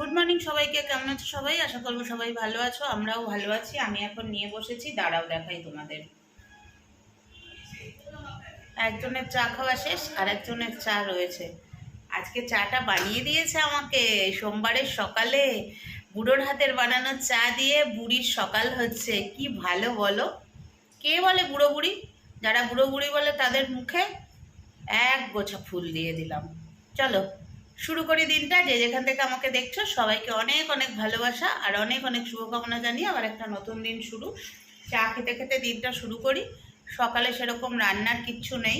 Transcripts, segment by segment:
Good morning সবাইকে, কেমন আছো সবাই? আশা করব সবাই ভালো আছো, আমরাও ভালো আছি। আমি এখন নিয়ে বসেছি, দাঁড়াও দেখাই তোমাদের। একজনের চা খাওয়া শেষ, আর একজনের চা রয়েছে। আজকে চাটা বানিয়ে দিয়েছে আমাকে, সোমবারের সকালে। বুড়োর হাতের বানানো চা দিয়ে বুড়ির সকাল হচ্ছে। কি ভালো বলো। কে বলে বুড়ো বুড়ি? যারা বুড়ো বুড়ি বলে তাদের মুখে এক গোছা ফুল দিয়ে দিলাম। চলো। শুরু করি দিনটা। যে যেখান থেকে আমাকে দেখছ, সবাইকে অনেক অনেক ভালোবাসা আর অনেক অনেক শুভকামনা জানিয়ে আবার একটা নতুন দিন শুরু। চা খেতে খেতে দিনটা শুরু করি। সকালে সেরকম রান্নার কিচ্ছু নেই।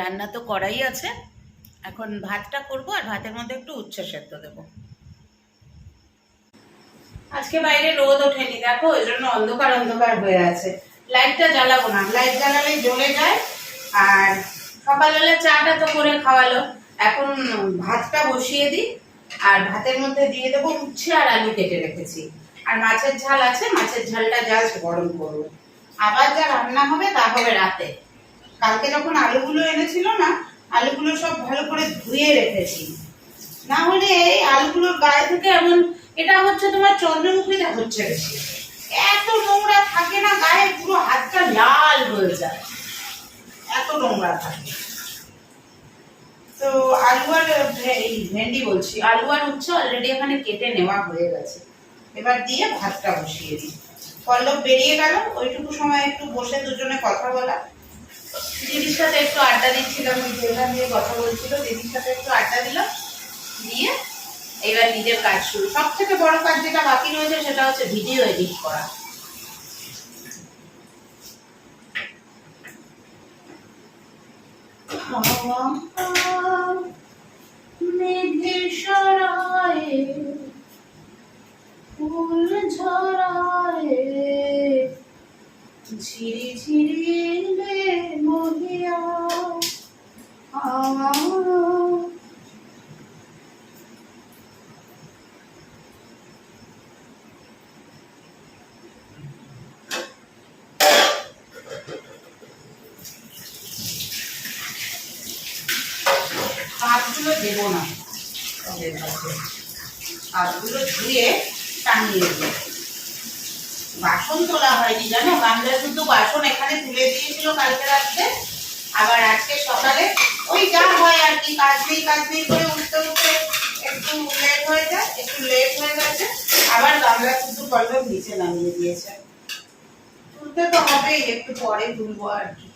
রান্না তো করাই আছে। এখন ভাতটা করব আর ভাতের মধ্যে একটু উচ্ছে সেদ্ধ দেবো। আজকে বাইরে রোদ ওঠেনি, দেখো ওই জন্য অন্ধকার অন্ধকার হয়ে আছে। লাইটটা জ্বালাবো না। লাইট জ্বালালে জ্বলে যায়। আর সকালবেলা চাটা তো করে খাওয়ালো। এখন ভাতটা বসিয়ে দিই, আর ভাতের মধ্যে দিয়ে দেবো উচ্ছে আর আলু কেটে রেখেছি। আর মাছের ঝাল আছে, মাছের ঝালটা জাস্ট গরম করব। আবার যা রান্না হবে তা হবে রাতে। কালকে যখন আলুগুলো এনেছিল না, আলুগুলো সব ভালো করে ধুয়ে রেখেছি। না হলে এই আলুগুলোর গায়ে থেকে এমন, এটা হচ্ছে তোমার চন্দ্রমুখীতে হচ্ছে বেশি। এত নোংরা থাকে না, গায়ে পুরো হাতটা লাল হয়ে যায়। এত নোংরা থাকে। তো আলু আর ভে- এই ভেন্ডি বলছি। আলু আর উচ্ছে অলরেডি এখানে কেটে নেওয়া হয়ে গেছে। এবার দিয়ে ভাতটা বসিয়ে দিই। পল্লব বেরিয়ে গেল, ওইটুকু সময় একটু বসে দুজনে কথা বলা। দিদির সাথে একটু আড্ডা দিচ্ছিলাম, ওই যেখান দিয়ে কথা বলছিল, দিদির সাথে একটু আড্ডা দিলাম। দিয়ে এবার নিজের কাজ শুরু। সব থেকে বড় কাজ যেটা বাকি রয়েছে সেটা হচ্ছে ভিডিও এডিট করা। মেঘের সরায়ে ফুল ঝরায়ে ঝিরি ঝিরি মহিয়া আ হাতগুলো দেবো না। ওদের ধুয়ে টাঙিয়ে দেবো। বাসন তোলা হয়নি, জানো? বাংলা শুধু বাসন এখানে তুলে দিয়েছিল কালকে রাত্রে। আবার আজকে সকালে ওই যা হয় আর কি কাজ নেই কাজ নেই করে উঠতে উঠতে একটু লেট হয়ে যায়, একটু লেট হয়ে গেছে। আবার গামলা শুধু পল্লব নিচে নামিয়ে দিয়েছে। তুলতে তো হবেই, একটু পরে তুলবো আর কি।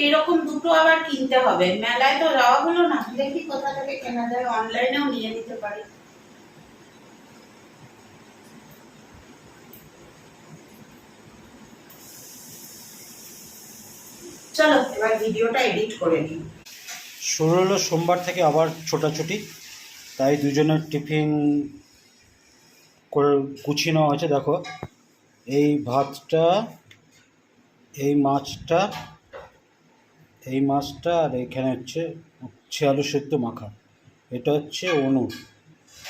এইরকম দুটো আবার কিনতে হবে। মেলায় তো যাওয়া হলো না। দেখি কোথা থেকে কেনা যায়। অনলাইনেও নিয়ে নিতে পারি। শুরু হলো সোমবার থেকে আবার ছোটাছুটি। তাই দুজনের টিফিন করে গুছিয়ে নেওয়া হয়েছে। দেখো, এই ভাতটা, এই মাছটা এই মাছটা আর এখানে হচ্ছে উচ্ছে আলু সেদ্ধ মাখা। এটা হচ্ছে অনু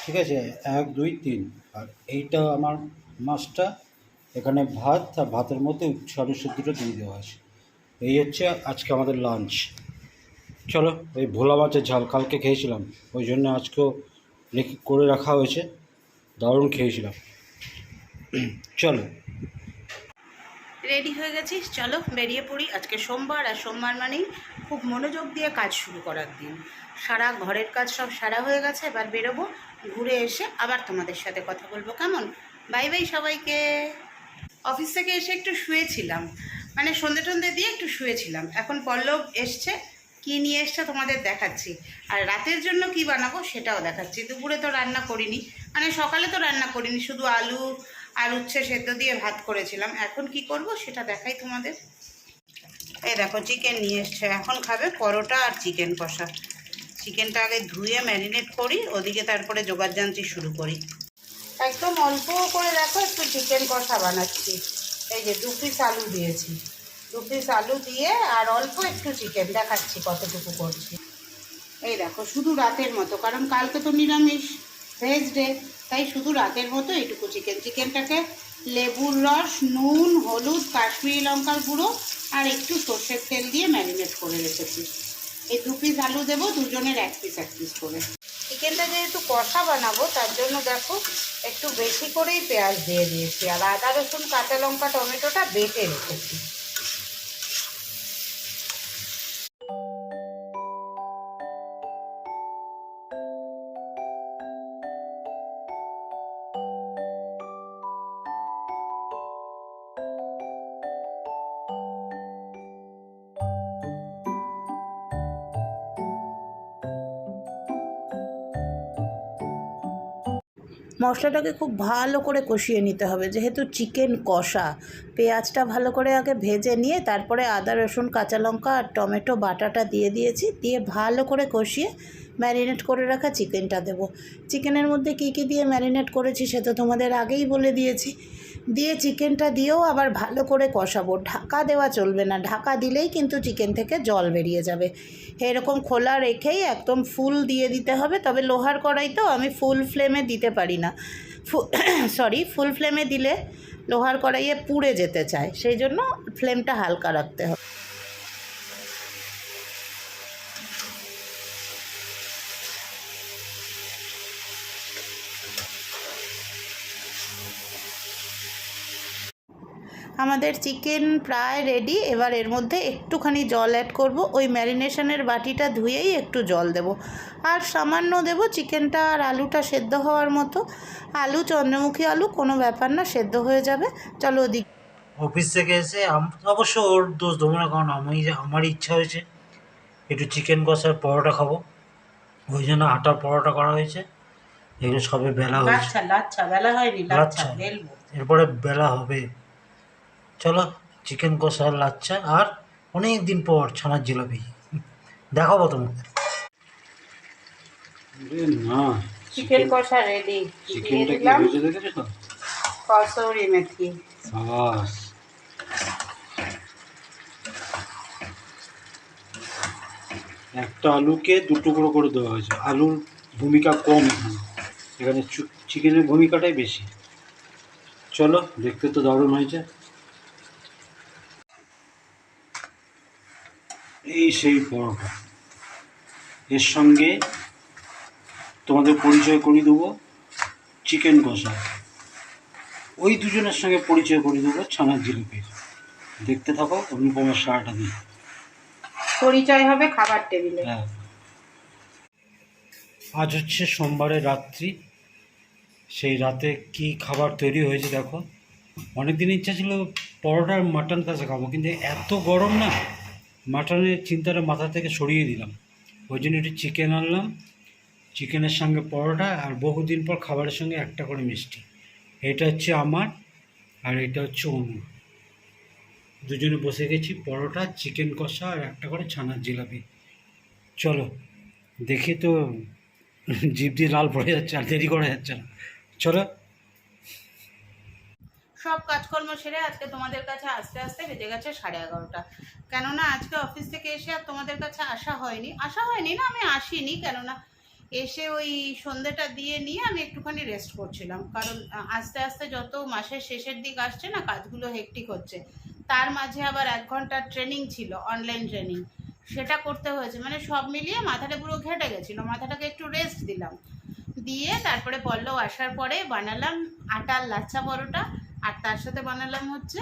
ঠিক আছে? এক, দুই, তিন। আর এইটা আমার মাছটা এখানে ভাত আর ভাতের মধ্যে উচ্ছে আলু সেদ্ধটা দিয়ে দেওয়া আছে। এই হচ্ছে আজকে আমাদের লাঞ্চ চলো, এই ভোলা মাছের ঝাল কালকে খেয়েছিলাম। ওই জন্য আজকেও করে রাখা হয়েছে। দারুণ খেয়েছিলাম। চলো। রেডি হয়ে গেছিস? চলো বেরিয়ে পড়ি। আজকে সোমবার আর সোমবার মানেই খুব মনোযোগ দিয়ে কাজ শুরু করার দিন। সারা ঘরের কাজ সব সারা হয়ে গেছে, এবার বেরোবো, ঘুরে এসে আবার তোমাদের সাথে কথা বলব। কেমন? বাই বাই সবাইকে। অফিস থেকে এসে একটু শুয়েছিলাম। মানে সন্ধে টন্ধে দিয়ে একটু শুয়েছিলাম। এখন পল্লব এসছে, কি নিয়ে এসছে তোমাদের দেখাচ্ছি। আর রাতের জন্য কি বানাবো সেটাও দেখাচ্ছি। দুপুরে তো রান্না করিনি। মানে সকালে তো রান্না করিনি, শুধু আলু আর উচ্ছে সেদ্ধ দিয়ে ভাত করেছিলাম। এখন কি করব সেটা দেখাই তোমাদের। এই দেখো চিকেন নিয়ে এসছে। এখন খাবে পরোটা আর চিকেন কষা। চিকেনটা আগে ধুয়ে ম্যারিনেট করি, ওদিকে তারপরে জোগাড় যান্ত্রী শুরু করি। একদম অল্প করে দেখো, একটু চিকেন কষা বানাচ্ছি। এই যে দু পিস আলু দিয়েছি। দু পিস আলু দিয়ে আর অল্প একটু চিকেন দেখাচ্ছি কতটুকু করছি। এই দেখো, শুধু রাতের মতো, কারণ কালকে তো নিরামিষ। ভেজ ডে তাই শুধু রাতের মতো এইটুকু চিকেন চিকেনটাকে লেবুর রস, নুন, হলুদ, কাশ্মীরি লঙ্কার গুঁড়ো আর একটু সর্ষের তেল দিয়ে ম্যারিনেট করে রেখেছি। এই দু পিস আলু দেবো, দুজনের এক পিস এক পিস করে। চিকেনটা যেহেতু কষা বানাবো, তার জন্য দেখো একটু বেশি করেই পেঁয়াজ দিয়ে দিয়েছি। আর আদা রসুন, কাঁচা লঙ্কা, টমেটোটা বেটে রেখেছি। মশলাটাকে খুব ভালো করে কষিয়ে নিতে হবে। যেহেতু চিকেন কষা, পেঁয়াজটা ভালো করে আগে ভেজে নিয়ে তারপরে আদা, রসুন, কাঁচা লঙ্কা আর টমেটো বাটাটা দিয়ে দিয়েছি। দিয়ে ভালো করে কষিয়ে ম্যারিনেট করে রাখা চিকেনটা দেবো। চিকেনের মধ্যে কী কী দিয়ে ম্যারিনেট করেছি সেটা তোমাদের আগেই বলে দিয়েছি। দিয়ে চিকেনটা দিয়েও আবার ভালো করে কষাবো। ঢাকা দেওয়া চলবে না। ঢাকা দিলেই কিন্তু চিকেন থেকে জল বেরিয়ে যাবে। এরকম খোলা রেখেই একদম ফুল দিয়ে দিতে হবে। তবে লোহার কড়াই তো আমি ফুল ফ্লেমে দিতে পারি না। সরি, ফুল ফ্লেমে দিলে লোহার কড়াইয়ে পুড়ে যেতে চায়। সেই জন্য ফ্লেমটা হালকা রাখতে হবে। আমাদের চিকেন প্রায় রেডি এবার এর মধ্যে একটুখানি জল অ্যাড করব। ওই ম্যারিনেশনের বাটিটা ধুয়েই একটু জল দেব। আর সামান্য দেব চিকেনটা আর আলুটা সেদ্ধ হওয়ার মতো। আলু চন্দ্রমুখী আলু কোনো ব্যাপার না সেদ্ধ হয়ে যাবে। চলো ওদিক অফিস থেকে এসে অবশ্য ওর দোষ দেবো না কারণ আমি আমার ইচ্ছা হয়েছে একটু চিকেন কষার পরোটা খাব। ওই জন্য আটার পরোটা করা হয়েছে। এগুলো সবে বেলা হয়েছে। বেলা হয়নি এরপরে বেলা হবে। চলো চিকেন কষা লাচ্ছা আর অনেক দিন পর ছানার জিলাপি। দেখাবো তোমাকে না চিকেন কষা রেডি দিয়ে চিকেনটা কি দিলাম। ভেজে তো কসৌরি মেথি। সাবাস। একটা আলুকে দু টুকরো করে দেওয়া হয়েছে। আলুর ভূমিকা কম এখানে। এখানে চু- চিকেনের ভূমিকাটাই বেশি। চলো দেখতে তো দারুণ হয়েছে। এই সেই পরোটা। এর সঙ্গে তোমাদের পরিচয় করিয়ে দেবো চিকেন কষা। ওই দুজনের সঙ্গে পরিচয় করিয়ে দেবো ছানার জিলিপির দেখতে থাকো অনুপমার সারাটা দিন। পরিচয় হবে খাবার টেবিলে। হ্যাঁ। আজ হচ্ছে সোমবারের রাত্রি। সেই রাতে কি খাবার তৈরি হয়েছে দেখো। অনেক দিন ইচ্ছা ছিল পরোটার মাটন কাছে খাব কিন্তু এত গরম না। মাটনের চিন্তাটা মাথা থেকে সরিয়ে দিলাম। ওই জন্য একটু চিকেন আনলাম। চিকেনের সঙ্গে পরোটা আর বহুদিন পর খাবারের সঙ্গে একটা করে মিষ্টি। এটা হচ্ছে আমার আর এটা হচ্ছে অনু দুজনে বসে গেছি পরোটা চিকেন কষা আর একটা করে ছানার জিলাপি। চলো, দেখি তো, জিভ দিয়ে লাল পড়ে যাচ্ছে আর দেরি করা যাচ্ছে না। চলো। সব কাজকর্ম সেরে আজকে তোমাদের কাছে আস্তে আস্তে বেজে গেছে সাড়ে এগারোটা। কেননা আজকে অফিস থেকে এসে আর তোমাদের কাছে আসা হয়নি। আসা হয়নি না, আমি আসিনি, কেননা এসে ওই সন্ধ্যেটা দিয়ে নিয়ে আমি একটুখানি রেস্ট করছিলাম। কারণ আস্তে আস্তে যত মাসের শেষের দিক আসছে না, কাজগুলো হেকটিক হচ্ছে। তার মাঝে আবার এক ঘণ্টার ট্রেনিং ছিল অনলাইন ট্রেনিং সেটা করতে হয়েছে। মানে সব মিলিয়ে মাথাটা পুরো ঘেটে গেছিল। মাথাটাকে একটু রেস্ট দিলাম। দিয়ে তারপরে পল্লব আসার পরে বানালাম আটার লাচ্ছা পরোটা। আর তার সাথে বানালাম হচ্ছে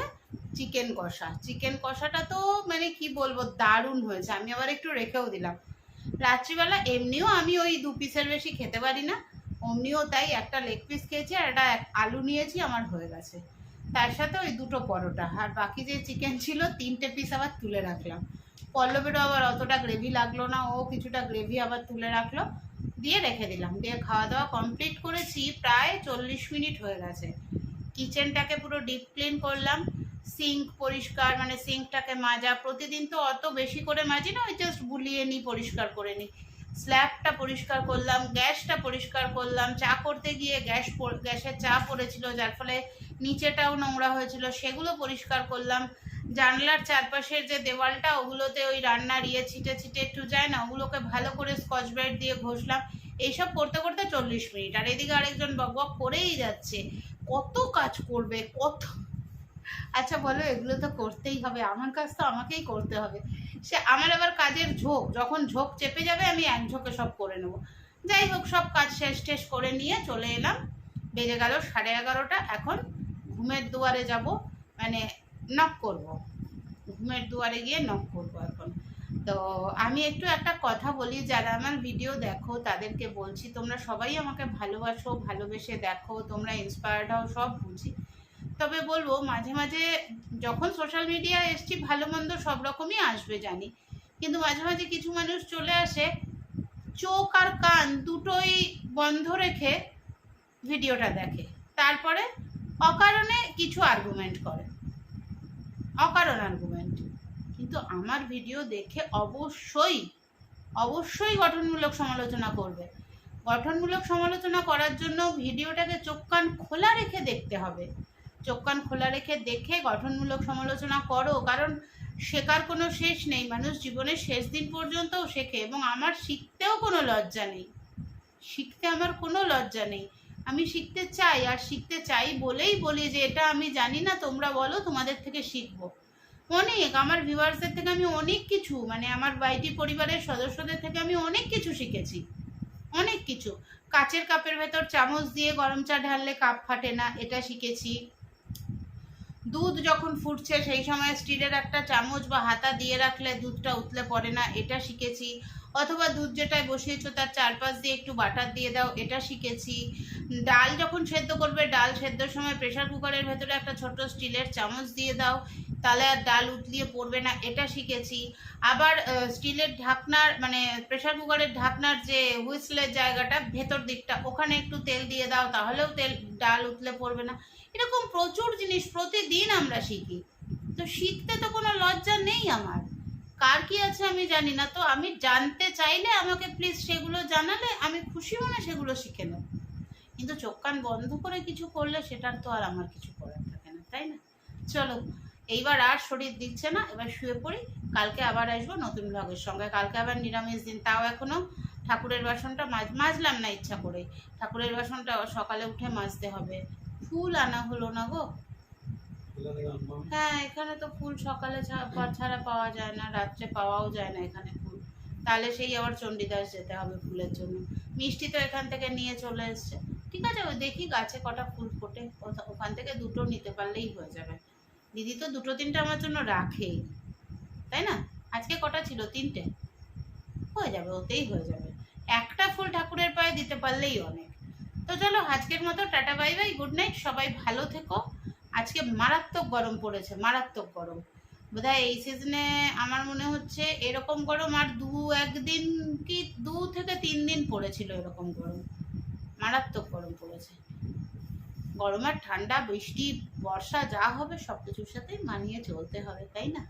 চিকেন কষা। চিকেন কষাটা তো মানে কি বলব, দারুণ হয়েছে। আমি আবার একটু রেখেও দিলাম। রাত্রিবেলা এমনিও আমি ওই দু পিসের বেশি খেতে পারি না। অমনিও তাই একটা লেগ পিস খেয়েছি আর একটা এক- আলু নিয়েছি, আমার হয়ে গেছে। তার সাথে ওই দুটো পরোটা। আর বাকি যে চিকেন ছিল, তিনটে পিস আবার তুলে রাখলাম। পল্লবেরও আবার অতটা গ্রেভি লাগল না, ও কিছুটা গ্রেভি আবার তুলে রাখল। দিয়ে রেখে দিলাম। দিয়ে খাওয়া দাওয়া কমপ্লিট করেছি, প্রায় চল্লিশ মিনিট হয়ে গেছে। কিচেনটাকে পুরো ডিপ ক্লিন করলাম। সিঙ্ক পরিষ্কার মানে সিঙ্কটাকে মাজা। প্রতিদিন তো অত বেশি করে মাজি না, ওই জাস্ট বুলিয়ে নিই, পরিষ্কার করে নিই। স্ল্যাবটা পরিষ্কার করলাম, গ্যাসটা পরিষ্কার করলাম। চা করতে গিয়ে গ্যাস গ্যাসের চা পড়েছিল, যার ফলে নিচেটাও নোংরা হয়েছিল, সেগুলো পরিষ্কার করলাম। জানলার চারপাশের যে দেওয়ালটা, ওগুলোতে ওই রান্নার ইয়ে ছিটে ছিটে একটু যায় না, ওগুলোকে ভালো করে স্কচ ব্রাইট দিয়ে ঘষলাম। এইসব করতে করতে চল্লিশ মিনিট, আর এদিকে আরেকজন বক বক করেই যাচ্ছে। কত কাজ করবে, কত আচ্ছা বলো, এগুলো তো করতেই হবে। আমার কাজ তো আমাকেই করতে হবে। সে আমার আবার কাজের ঝোঁক, যখন ঝোঁক চেপে যাবে, আমি এক ঝোঁকে সব করে নেব। যাই হোক, সব কাজ শেষ টেস করে নিয়ে চলে এলাম। বেজে গেল সাড়ে এগারোটা। এখন ঘুমের দুয়ারে যাব মানে নক করব। ঘুমের দুয়ারে গিয়ে নক করব। তো আমি একটু একটা কথা বলি, যারা আমার ভিডিও দেখো তাদেরকে বলছি, তোমরা সবাই আমাকে ভালোবাসো, ভালোবেসে দেখো, তোমরা ইন্সপায়ার্ড হও, সব বুঝি। তবে বলব, মাঝে মাঝে যখন সোশ্যাল মিডিয়া এসছি, ভালো মন্দ সব রকমই আসবে জানি। কিন্তু মাঝে মাঝে কিছু মানুষ চলে আসে, চোখ আর কান দুটোই বন্ধ রেখে ভিডিওটা দেখে। তারপরে অকারণে কিছু আর্গুমেন্ট করে। অকারণ আর্গুমেন্ট কিন্তু আমার ভিডিও দেখে অবশ্যই অবশ্যই গঠনমূলক সমালোচনা করবে। গঠনমূলক সমালোচনা করার জন্য ভিডিওটাকে চোখ কান খোলা রেখে দেখতে হবে। চোখ কান খোলা রেখে দেখে গঠনমূলক সমালোচনা করো, কারণ শেখার কোনো শেষ নেই। মানুষ জীবনের শেষ দিন পর্যন্তও শেখে এবং আমার শিখতেও কোনো লজ্জা নেই। শিখতে আমার কোনো লজ্জা নেই। আমি শিখতে চাই, আর শিখতে চাই বলেই বলি যে, এটা আমি জানি না, তোমরা বলো, তোমাদের থেকে শিখব। অনেক, আমার ভিউয়ার্সদের থেকে আমি অনেক কিছু মানে আমার বাইটি পরিবারের সদস্যদের থেকে আমি অনেক কিছু শিখেছি, অনেক কিছু। কাচের কাপের ভেতর চামচ দিয়ে গরম চা ঢাললে কাপ ফাটে না, এটা শিখেছি। দুধ যখন ফুটছে, সেই সময় স্টিলের একটা চামচ বা হাতা দিয়ে রাখলে দুধটা উতলে পড়ে না, এটা শিখেছি। অথবা দুধ যেটায় বসিয়েছো, তার চারপাশ দিয়ে একটু বাটার দিয়ে দাও, এটা শিখেছি। ডাল যখন সেদ্ধ করবে, ডাল সেদ্ধর সময় প্রেসার কুকারের ভেতরে একটা ছোট স্টিলের চামচ দিয়ে দাও, তাহলে আর ডাল উতলিয়ে পড়বে না, এটা শিখেছি। আবার স্টিলের ঢাকনার মানে প্রেসার কুকারের ঢাকনার যে হুইসলের জায়গাটা ভেতর দিকটা, ওখানে একটু তেল দিয়ে দাও, তাহলেও তেল, ডাল উতলে পড়বে না। এরকম প্রচুর জিনিস প্রতিদিন আমরা শিখি। তো শিখতে তো কোনো লজ্জা নেই আমার। কার কি আছে আমি জানি না, তো আমি জানতে চাইলে আমাকে প্লিজ সেগুলো জানালে আমি খুশি মনে সেগুলো শিখে নেব। কিন্তু চোখ কান বন্ধ করে কিছু করলে সেটার তো আর আমার কিছু করার থাকে না, তাই না? চলো, এইবার আর শরীর দিচ্ছে না, এবার শুয়ে পড়ি, কালকে আবার আসব নতুন ব্লগের সঙ্গে। কালকে আবার নিরামিষ দিন, তাও এখনও ঠাকুরের বাসনটা মাজ, মাজলাম না ইচ্ছা করে ঠাকুরের বাসনটা সকালে উঠে মাজতে হবে। ফুল আনা হলো না গো। হ্যাঁ এখানে তো ফুল সকালে ছাড়া পাওয়া যায় না, রাত্রে পাওয়াও যায় না এখানে ফুল। তাহলে সেই আবার চণ্ডীদাস যেতে হবে ফুলের জন্য। মিষ্টি তো এখান থেকে নিয়ে চলে এসছে। ঠিক আছে, ওই দেখি গাছে কটা ফুল ফোটে। ওখান থেকে দুটো নিতে পারলেই হয়ে যাবে। দিদি তো দুটো তিনটে আমার জন্য রাখেই তাই না? আজকে কটা ছিল? তিনটে। হয়ে যাবে, ওতেই হয়ে যাবে। একটা ফুল ঠাকুরের পায়ে দিতে পারলেই অনেক। তো চলো, আজকের মতো tata, bye bye, good night, সবাই ভালো থেকো। আজকে মারাত্মক গরম পড়েছে, মারাত্মক গরম। বোধহয় এই সিজনে আমার মনে হচ্ছে এরকম গরম আর দু একদিন কি দু থেকে তিন দিন পড়েছিল এরকম গরম। মারাত্মক গরম পড়েছে। গরম আর ঠান্ডা, বৃষ্টি, বর্ষা, যা হবে সব কিছুর সাথে মানিয়ে চলতে হবে, তাই না?